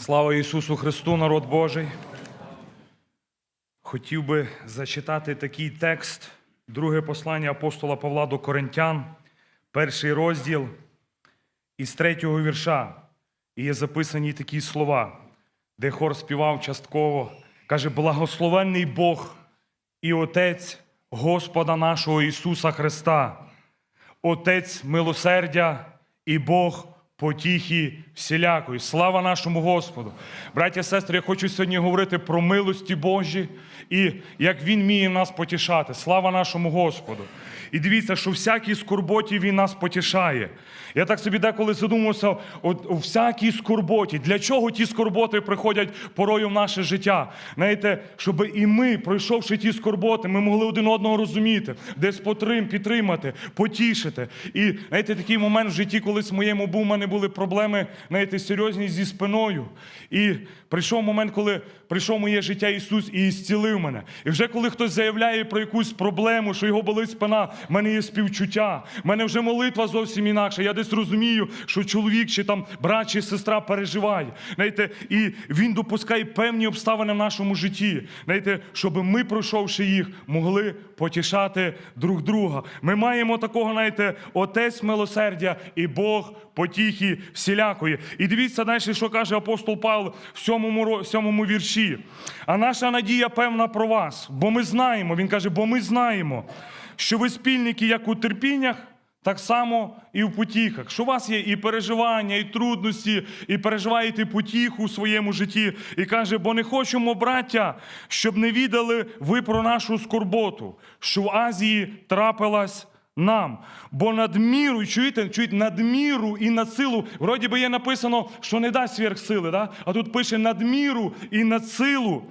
Слава Ісусу Христу, народ Божий. Хотів би зачитати такий текст, друге послання апостола Павла до Коринтян, перший розділ із третього вірша. І є записані такі слова, де хор співав частково. Каже: Благословенний Бог і Отець Господа нашого Ісуса Христа, Отець милосердя і Бог потіхи всілякої. Слава нашому Господу. Браття, і сестри, я хочу сьогодні говорити про милості Божі і як Він вміє нас потішати. Слава нашому Господу. І дивіться, що всякій скорботі Він нас потішає. Я так собі деколи задумався, от у всякій скорботі. Для чого ті скорботи приходять порою в наше життя? Знаєте, щоб і ми, пройшовши ті скорботи, ми могли один одного розуміти, десь потрим, підтримати, потішити. І знаєте, такий момент в житті, колись в моєму був, у мене були проблеми, знаєте, серйозні зі спиною. І прийшов момент, коли прийшов моє життя Ісус і зцілив мене. І вже коли хтось заявляє про якусь проблему, що його болить спина, в мене є співчуття, в мене вже молитва зовсім інакша. Я десь розумію, що чоловік чи там брат чи сестра переживає. Знаєте, і він допускає певні обставини в нашому житті. Знаєте, щоб ми, пройшовши їх, могли потішати друг друга. Ми маємо такого, знаєте, отець милосердя і Бог потіхи всілякої. І дивіться далі, що каже апостол Павло в сьомому, сьомому вірші. А наша надія певна про вас, бо ми знаємо, він каже, бо ми знаємо, що ви спільники як у терпіннях, так само і в потіхах. Що у вас є і переживання, і трудності, і переживаєте потіху у своєму житті. І каже, бо не хочемо, браття, щоб не відали ви про нашу скорботу, що в Азії трапилась нам. Бо надміру, чуєте, чуєте, надміру і над силу. Вроді би є написано, що не дасть сверхсили, да? а тут пише надміру і над силу.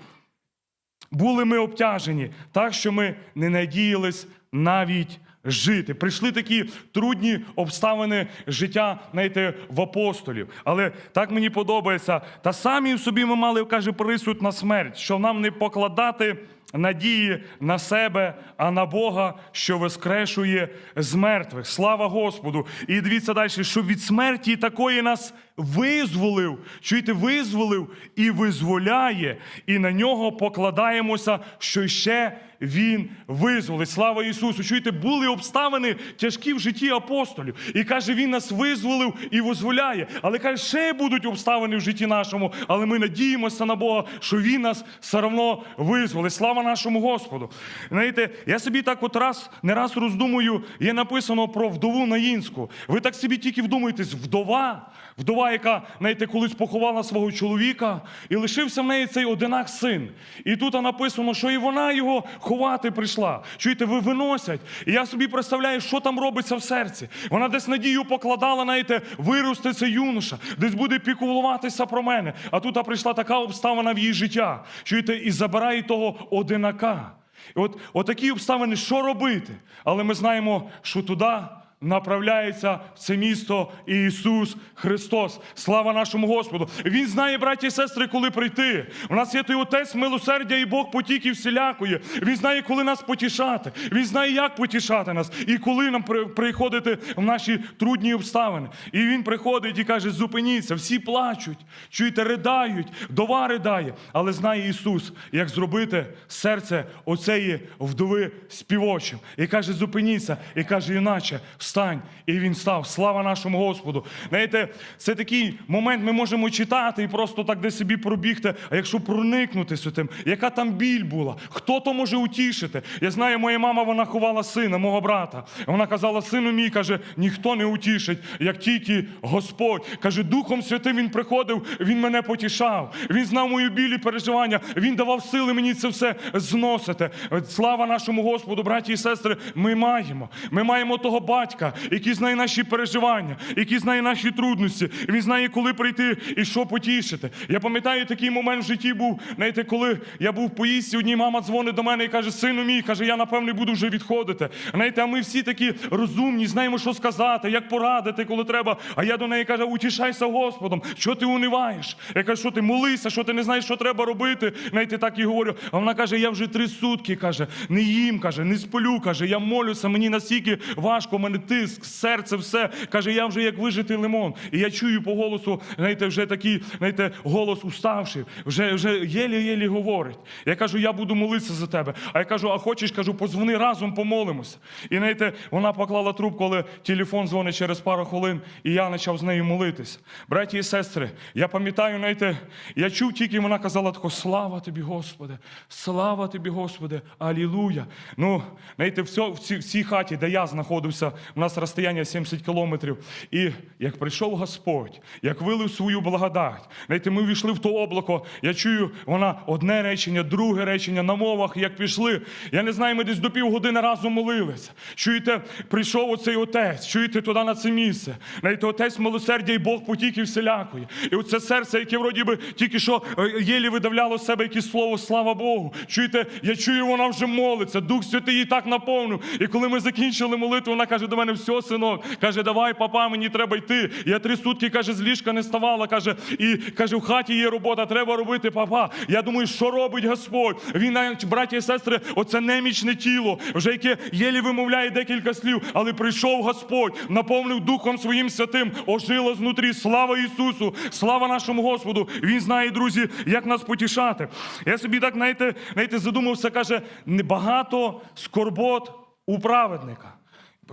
Були ми обтяжені, так що ми не надіялись навіть жити. Прийшли такі трудні обставини життя, знаєте, в апостолів. Але так мені подобається. Та самі в собі ми мали, каже, присуд на смерть, що нам не покладати надії на себе, а на Бога, що воскрешує з мертвих. Слава Господу! І дивіться далі, що від смерті такої нас визволив, чуєте, визволив і визволяє, і на нього покладаємося, що ще він визволить. Слава Ісусу! Чуєте, були обставини тяжкі в житті апостолів. І каже, Він нас визволив і визволяє. Але каже, ще будуть обставини в житті нашому, але ми надіємося на Бога, що Він нас все одно визволить. Слава нашому Господу. Знаєте, я собі так от раз не раз роздумую, є написано про вдову Наїнську. Ви так собі тільки вдумуєтесь, вдова, вдова, яка, знаєте, колись поховала свого чоловіка, і лишився в неї цей одинак син. І тут написано, що і вона його ховати прийшла. Чуєте, ви виносять. І я собі представляю, що там робиться в серці. Вона десь надію покладала, знаєте, виросте це юноша, десь буде піклуватися про мене. А тут прийшла така обставина в її життя. Чуєте, і забирає того одинака. І от, от такі обставини, що робити? Але ми знаємо, що туди направляється в це місто Ісус Христос. Слава нашому Господу. Він знає, браті і сестри, коли прийти. У нас є той Отець милосердя і Бог потіків всілякої. Він знає, коли нас потішати. Він знає, як потішати нас і коли нам приходити в наші трудні обставини. І він приходить і каже: зупиніться, всі плачуть, чуєте, ридають, вдова ридає. Але знає Ісус, як зробити серце оцеї вдови співочим. І каже, зупиніться, і каже, іначе встань. І він став. Слава нашому Господу. Знаєте, це такий момент ми можемо читати і просто так десь собі пробігти. А якщо проникнутися тим, яка там біль була, хто то може утішити? Я знаю, моя мама вона ховала сина, мого брата. Вона казала, сину мій, каже, ніхто не утішить, як тільки Господь. Каже, Духом Святим він приходив, він мене потішав. Він знав мої білі переживання. Він давав сили мені це все зносити. Слава нашому Господу, браті і сестри, ми маємо. Ми маємо того батька, який знає наші переживання, який знає наші трудності. Він знає, коли прийти і що потішити. Я пам'ятаю, такий момент в житті був, знаєте, коли я був в поїздці, одній мама дзвонить до мене і каже, сину мій, каже, я напевне буду вже відходити. Знаєте, а ми всі такі розумні, знаємо, що сказати, як порадити, коли треба. А я до неї кажу, утішайся Господом, що ти униваєш? Я кажу, що ти молися, що ти не знаєш, що треба робити. Знаєте, так і говорю. А вона каже, я вже три сутки, каже, не їм, каже, не сплю, каже, я молюся, мені настільки важко, мене тиск, серце, все. Каже, я вже як вижитий лимон. І я чую по голосу, знаєте, вже такий, знаєте, голос уставший, вже, вже єлі-єлі говорить. Я кажу, я буду молитися за тебе. А я кажу, а хочеш, кажу, позвони разом помолимося. І знаєте, вона поклала трубку, але телефон дзвонить через пару хвилин, і я почав з нею молитись. Браті і сестри, я пам'ятаю, знаєте, я чув тільки вона казала тако, слава тобі, Господи, слава тобі, Господи, алілуя. Ну, знаєте, в, цьо- в, цій, в цій хаті, де я знаходився, у нас розстояння 70 кілометрів. І як прийшов Господь, як вилив свою благодать, знаєте, ми війшли в то облако, я чую, вона одне речення, друге речення на мовах, як пішли. Я не знаю, ми десь до півгодини разом молилися. Чуєте, прийшов оцей отець, чуєте туди на це місце. Знаєте, отець милосердя і Бог потіків всілякої. І оце серце, яке вроді би тільки що е, єлі видавляло з себе якесь слово, слава Богу. Чуєте, я чую, вона вже молиться. Дух Святий її так наповнив. І коли ми закінчили молитву, вона каже до мене: все, синок, каже, давай, папа, мені треба йти. Я три сутки каже, з ліжка не ставала. каже, і каже, в хаті є робота, треба робити, папа. Я думаю, що робить Господь? Він, браті і сестри, оце немічне тіло, вже яке єлі вимовляє декілька слів, але прийшов Господь, наповнив Духом Своїм святим, ожило знутрі. Слава Ісусу, слава нашому Господу. Він знає, друзі, як нас потішати. Я собі так, знаєте, знаєте, задумався, каже, багато скорбот у праведника.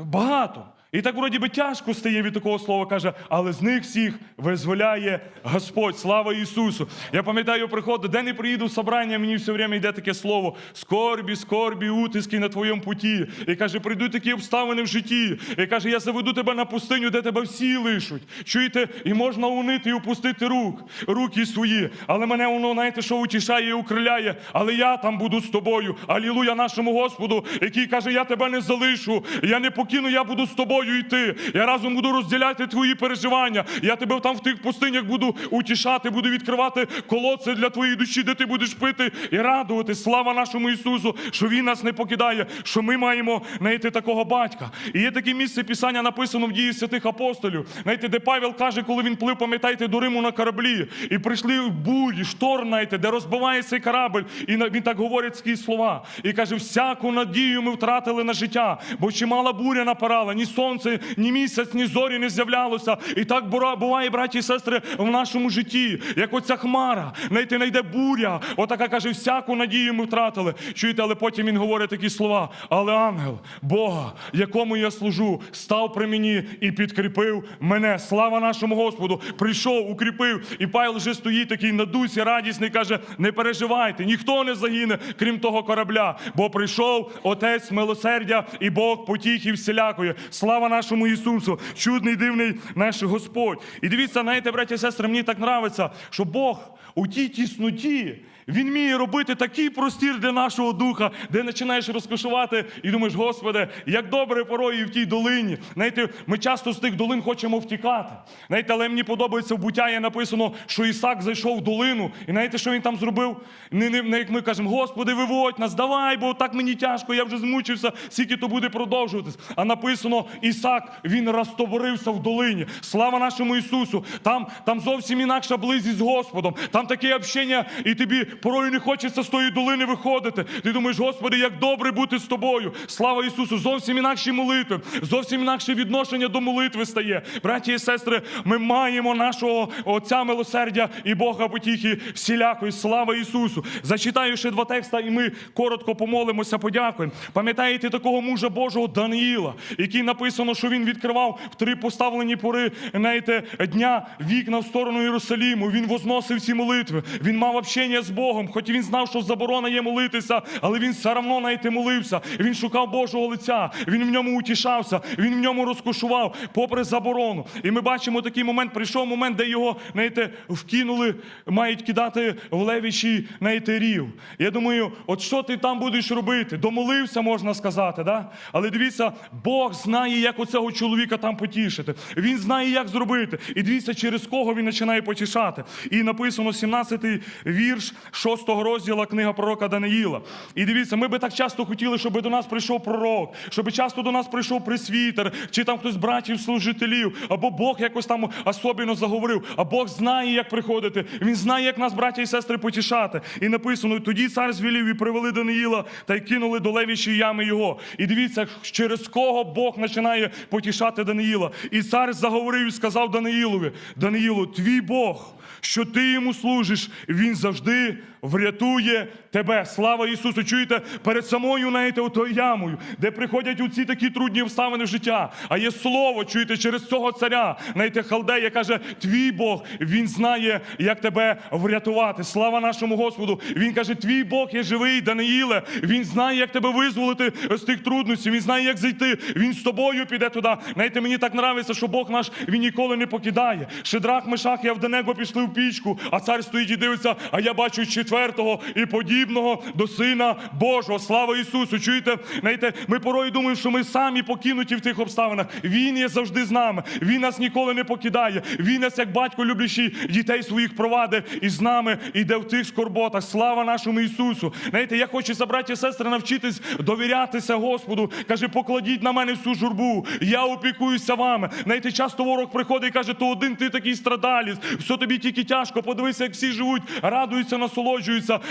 Багато. І так вроді би тяжко стає від такого слова, каже, але з них всіх визволяє Господь. Слава Ісусу. Я пам'ятаю, приходу, де не приїду в собрання, мені все время йде таке слово: скорбі, скорбі, утиски на твоєму путі. І каже, прийдуть такі обставини в житті. І каже, я заведу тебе на пустиню, де тебе всі лишуть. Чуєте, і можна унити і опустити рук, руки свої. Але мене воно, знаєте, що утішає і укриляє. Але я там буду з тобою. Алілуя нашому Господу, який каже, я тебе не залишу, я не покину, я буду з тобою йти. Я разом буду розділяти твої переживання. Я тебе там в тих пустинях буду утішати, буду відкривати колодці для твоєї душі, де ти будеш пити і радувати. Слава нашому Ісусу, що Він нас не покидає, що ми маємо знаєте, такого батька. І є таке місце Писання написано в дії святих апостолів. Знаєте, де Павел каже, коли він плив, пам'ятаєте, до Риму на кораблі, і прийшли бурі, шторм, знаєте, де розбиває цей корабль. І він так говорить такі слова. І каже: всяку надію ми втратили на життя, бо чимала буря напарала, ні сонце, ні місяць, ні зорі не з'являлося. І так буває, браті і сестри, в нашому житті, як оця хмара, знаєте, найде буря. Отака каже, всяку надію ми втратили. Чуєте, але потім він говорить такі слова. Але ангел Бога, якому я служу, став при мені і підкріпив мене. Слава нашому Господу! Прийшов, укріпив. І Павел вже стоїть такий на дусі, радісний, каже: не переживайте, ніхто не загине, крім того корабля. Бо прийшов Отець милосердя і Бог потіхи всілякої. Слава нашому Ісусу! Чудний, дивний наш Господь. І дивіться, знаєте, браті і сестри, мені так нравиться, що Бог у тій тісноті. Він вміє робити такий простір для нашого духа, де починаєш розкошувати і думаєш, Господи, як добре порою в тій долині. Знаєте, ми часто з тих долин хочемо втікати. Знаєте, але мені подобається в буття є написано, що Ісак зайшов в долину. І знаєте, що він там зробив? Не, не, не як ми кажемо, Господи, виводь нас, давай, бо так мені тяжко, я вже змучився, скільки то буде продовжуватись. А написано, Ісак, він розтоворився в долині. Слава нашому Ісусу! Там, там зовсім інакша близість з Господом. Там таке общення, і тобі порою не хочеться з тої долини виходити. Ти думаєш, Господи, як добре бути з тобою. Слава Ісусу! Зовсім інакші молитви, зовсім інакше відношення до молитви стає. Браті і сестри, ми маємо нашого Отця милосердя і Бога потіхи всілякої. Слава Ісусу! Зачитаю ще два текста, і ми коротко помолимося, подякуємо. Пам'ятаєте такого мужа Божого Даниїла, який написано, що він відкривав в три поставлені пори знаєте, дня вікна в сторону Єрусаліму. Він возносив ці молитви. Він мав общення з Богом, хоч він знав, що заборона є молитися, але він все одно знаєте, молився. Він шукав Божого лиця, він в ньому утішався, він в ньому розкошував, попри заборону. І ми бачимо такий момент. Прийшов момент, де його знаєте, вкинули, мають кидати в левічий знаєте, рів. Я думаю, от що ти там будеш робити? Домолився, можна сказати, да? але дивіться, Бог знає, як оцього чоловіка там потішити. Він знає, як зробити. І дивіться, через кого він починає потішати. І написано 17-й вірш, шостого розділу книга пророка Даниїла. І дивіться, ми би так часто хотіли, щоб до нас прийшов пророк, щоб часто до нас прийшов пресвітер, чи там хтось з братів служителів, або Бог якось там особливо заговорив. А Бог знає, як приходити. Він знає, як нас, браття і сестри, потішати. І написано: тоді цар звілів і привели Даниїла та й кинули до левічої ями його. І дивіться, через кого Бог починає потішати Даниїла. І цар заговорив і сказав Даниїлові: Даниїлу, твій Бог, що ти йому служиш, він завжди врятує тебе. Слава Ісусу! Чуєте, перед самою знаєте, отою ямою, де приходять у ці такі трудні обставини в життя. А є слово, чуєте, через цього царя, знаєте, халдея каже, твій Бог, він знає, як тебе врятувати. Слава нашому Господу. Він каже, твій Бог є живий, Даниїле. Він знає, як тебе визволити з тих трудностей. Він знає, як зайти. Він з тобою піде туди. Знаєте, мені так нравиться, що Бог наш він ніколи не покидає. Шедрах, Мешах і Авденего пішли в пічку, а цар стоїть і дивиться, а я бачу четвертого і подібного до Сина Божого. Слава Ісусу! Чуєте? Знаєте, ми порою думаємо, що ми самі покинуті в тих обставинах. Він є завжди з нами. Він нас ніколи не покидає. Він нас, як батько, люблячий дітей своїх провадить і з нами іде в тих скорботах. Слава нашому Ісусу! Знаєте, я хочу забраті і сестри навчитись довірятися Господу. Каже, покладіть на мене всю журбу. Я опікуюся вами. Знаєте, часто ворог приходить і каже, то один ти такий страдалість, все тобі тільки тяжко. Подивися, як всі живуть, радуються, насолоджуються.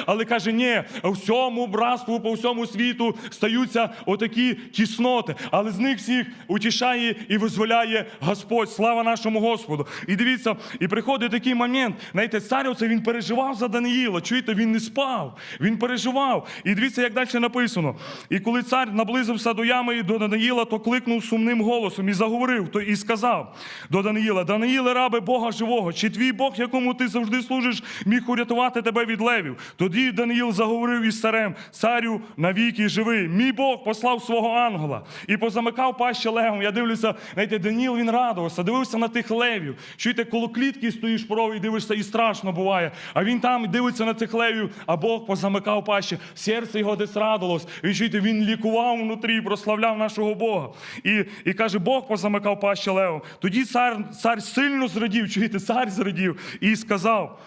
Але каже, ні, всьому братству, по всьому світу стаються отакі тісноти. Але з них всіх утішає і визволяє Господь. Слава нашому Господу. І дивіться, і приходить такий момент. Знаєте, цар оце він переживав за Даниїла. Чуєте, він не спав, він переживав. І дивіться, як далі написано. І коли цар наблизився до ями і до Даниїла, то кликнув сумним голосом і заговорив, то і сказав до Даниїла: Даниїле, рабе Бога живого, чи твій Бог, якому ти завжди служиш, міг урятувати тебе від левів? Тоді Даниїл заговорив із царем, царю навіки живий. Мій Бог послав свого ангела і позамикав пащі левом. Я дивлюся, знаєте, Даниїл він радувався, дивився на тих левів. Чуєте, коло клітки стоїш порой і дивишся, і страшно буває. А він там дивиться на цих левів, а Бог позамикав пащі. Серце його десь радилось. І чуєте, він лікував внутрі, прославляв нашого Бога. І, і каже, Бог позамикав пащі левом. Тоді цар, цар сильно зрадів, чуєте, цар зрадів і сказав.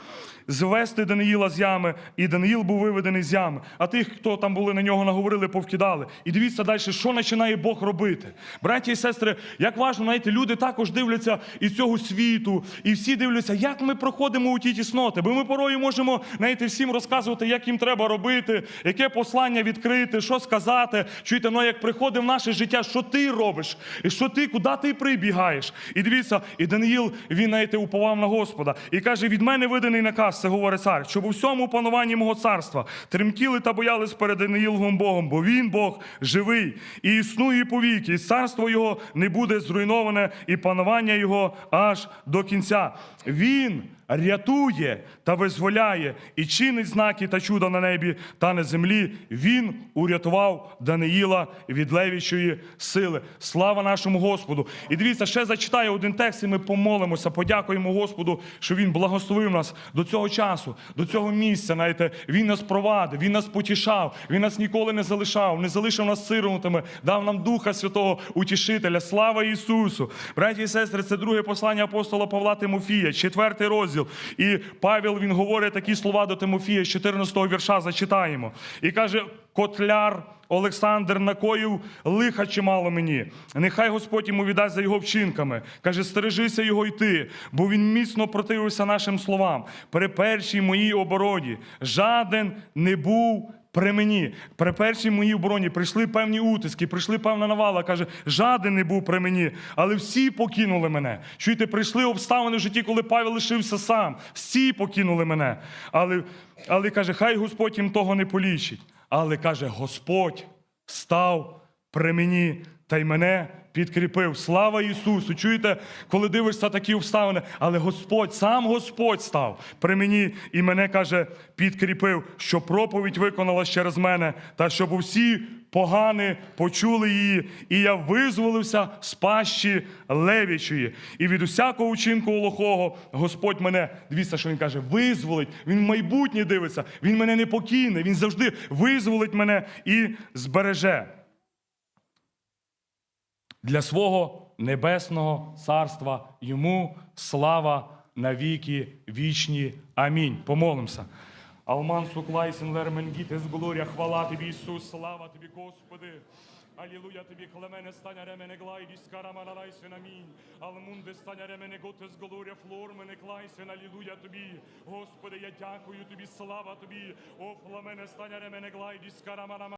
Звести Даниїла з ями, і Даниїл був виведений з ями. А тих, хто там були на нього наговорили, повкидали. І дивіться далі, що починає Бог робити. Браті і сестри, як важно, знаєте, люди також дивляться із цього світу, і всі дивляться, як ми проходимо у ті тісноти. Бо ми порою можемо знаєте, всім розказувати, як їм треба робити, яке послання відкрити, що сказати. Чуєте, ну як приходить в наше життя, що ти робиш, і що ти, куди ти прибігаєш. І дивіться, і Даниїл, він знаєте, уповав на Господа і каже: від мене виданий наказ це говорить цар, щоб у всьому пануванні мого царства тремтіли та боялись перед Даниїлом Богом, бо він Бог живий і існує повіки, і царство його не буде зруйноване, і панування його аж до кінця. Він рятує та визволяє і чинить знаки та чуда на небі та на землі. Він урятував Даниїла від левічої сили. Слава нашому Господу! І дивіться, ще зачитаю один текст, і ми помолимося, подякуємо Господу, що Він благословив нас до цього часу, до цього місця. Знаєте, Він нас провадив, Він нас потішав, Він нас ніколи не залишав, не залишив нас сиротами, дав нам Духа Святого Утішителя. Слава Ісусу! Браті і сестри, це друге послання апостола Павла Тимофія, четвертий розділ. І Павел він говорить такі слова до Тимофія з 14-го вірша. Зачитаємо. І каже: Котляр. Олександр накоїв лиха чимало мені. Нехай Господь йому віддасть за його вчинками. Каже, стережися його йти, бо він міцно противився нашим словам. При першій моїй обороні жаден не був при мені. При першій моїй обороні прийшли певні утиски, прийшли певна навала. Каже, жаден не був при мені, але всі покинули мене. Чуєте, прийшли обставини в житті, коли Павел лишився сам. Всі покинули мене. Але, але каже, хай Господь їм того не полічить. Але каже, Господь став при мені та й мене підкріпив. Слава Ісусу! Чуєте, коли дивишся такі обставини, але Господь, сам Господь став при мені і мене каже, підкріпив, що проповідь виконалась через мене, та щоб усі погани почули її, і я визволився з пащі левічої. І від усякого учинку лохого Господь мене, дивіться, що він каже, визволить. Він в майбутнє дивиться, він мене не покине, він завжди визволить мене і збереже для свого небесного царства. Йому слава навіки вічні. Амінь. Помолимося. Алман суклайсен верменгітес глорія, хвала тобі, Ісус, слава тобі, Господи. Алілуя тобі, клемене стання ремене глайдіс, караманарайсен, амінь. Алмунде стання ремене готес глорія, флор мене клайсен, алілуя тобі. Господи, я дякую тобі, слава тобі. О, пламене стання ремене глайдіс, караманама.